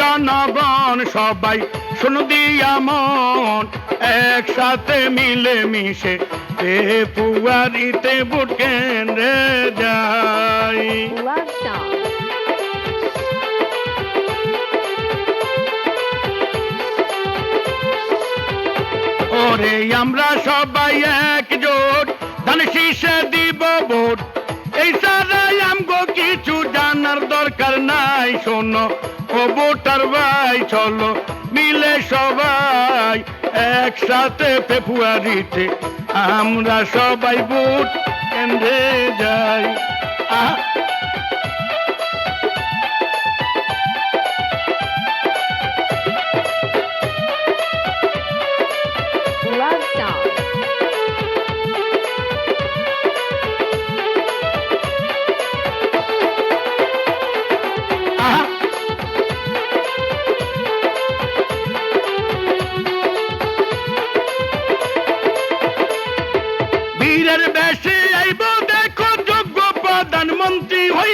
জনগণ সবাই শুনু দিয়া মন একসাথে মিলে মিশে ফেব্রুয়ারিতে ভোট কেন্দ্রে যাই। ওরে আমরা সবাই একজোট ভাই চলো মিলে সবাই একসাথে ফেব্রুয়ারিতে আমরা সবাই বুট কেন্দ্রে যাই। আহ!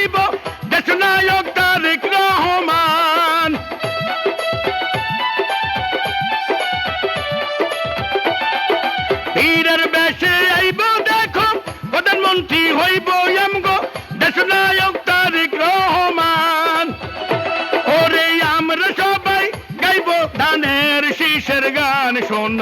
হইব দেশ নায়ক তারেক রহমান। বীরের বেশে আইব দেখো প্রধানমন্ত্রী হইব ধানের শীষের গান শোন,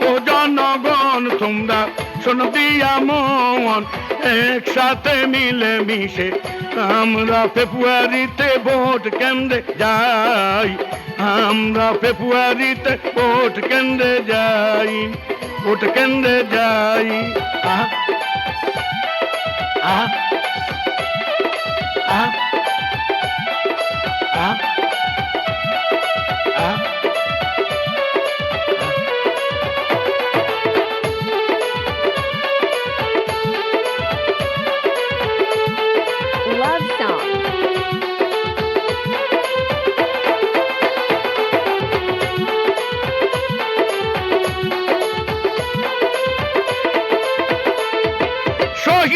ও জনগণ, তোমরা শোনো দিয়া মন। একসাথে মিলে মিশে আমরা ফেব্রুয়ারিতে ভোট কেন্দ্রে যাই। আমরা ফেব্রুয়ারিতে ভোট কেন্দ্রে যাই। ভোট কেন্দ্রে যাই। আহ। আহ। আহ।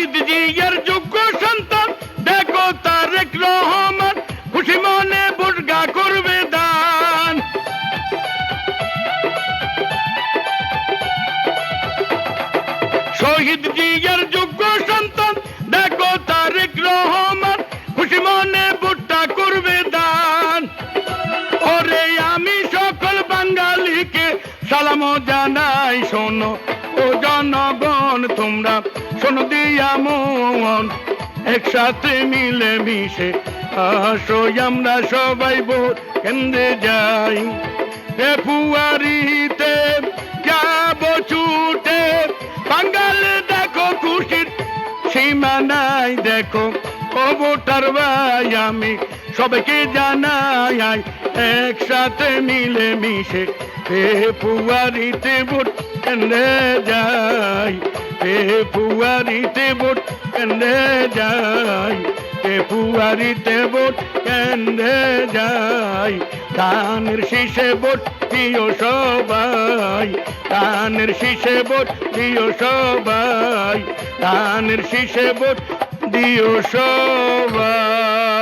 জিয়ার যোগ্য সন্তান। দেখো তারেক রহমান, খুশি মনে বুর্গা করবে দান। শহীদ জিয়ার যোগ্য সন্তান, দেখো তারেক রহমান, খুশি মনে বুট্টা করবে দান। ওরে আমি সকল বাঙালিকে সালাম জানাই, শোনো। ও জনগণ, তোমরা শোনো দিয়া মন। একসাথে মিলে মিশে আসো আমরা সবাই ভোট কেন্দ্রে যাই। ফেব্রুয়ারিতে যাব ছুটে, বাঙাল দেখো খুশির সীমা নাই দেখো, ও ভোটার ভাই আমি সবাইকে জানাই, একসাথে মিলে মিশে ফেব্রুয়ারিতে ভোট কেন্দ্রে যাই? ফেব্রুয়ারিতে ভোট কেন্দ্রে যাই? ফেব্রুয়ারিতে ভোট কেন্দ্রে যাই? ধানের শীষে ভোট দিও সবাই। ধানের শীষে ভোট দিও সবাই। ধানের শীষে ভোট দিও সবাই।